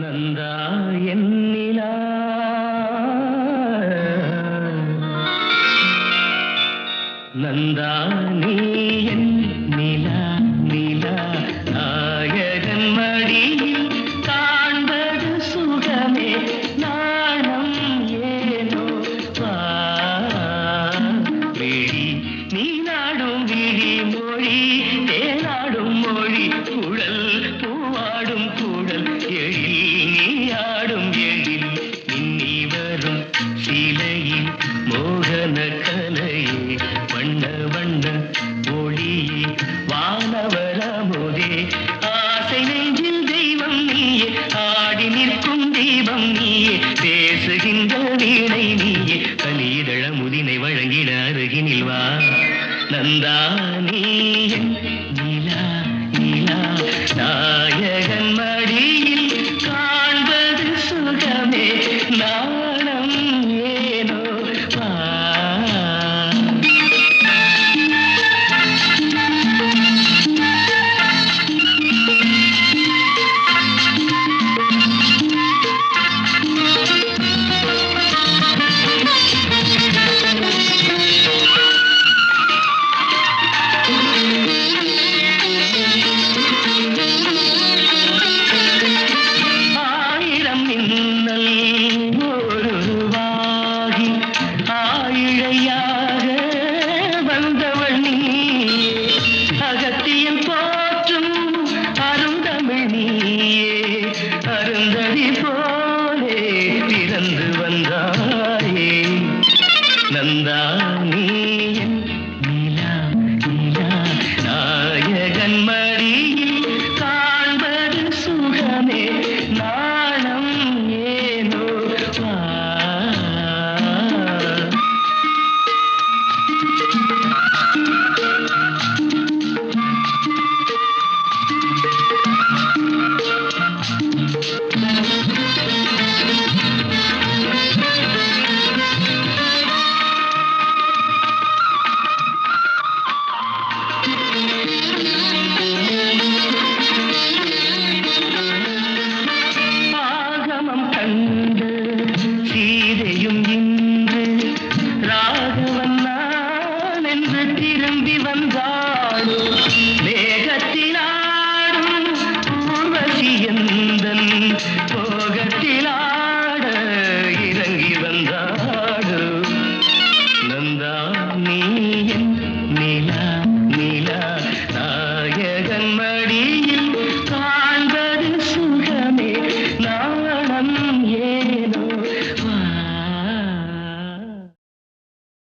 நந்தா என்னிலா வரும் மோகன கலையே வண்ண வண்ண ஒளியே வானவரமுதே ஆசை நெஞ்சில் தெய்வம் நீயே ஆடி நிற்கும் தெய்வம் நீயே பேசுகின்ற வீணை நீயே கலிதழ முதினை வழங்கிட அருகினில் வா நந்தா நீ ஒருவாகி ஆயிழையாக வந்தவள் நீ அகத்தியன் போற்றும் அருந்தமிழ் நீயே. அருந்ததி போலே பிறந்து வந்தாயே. நந்தா நீ திரும்பி வந்தாளோ மேகத்தினால்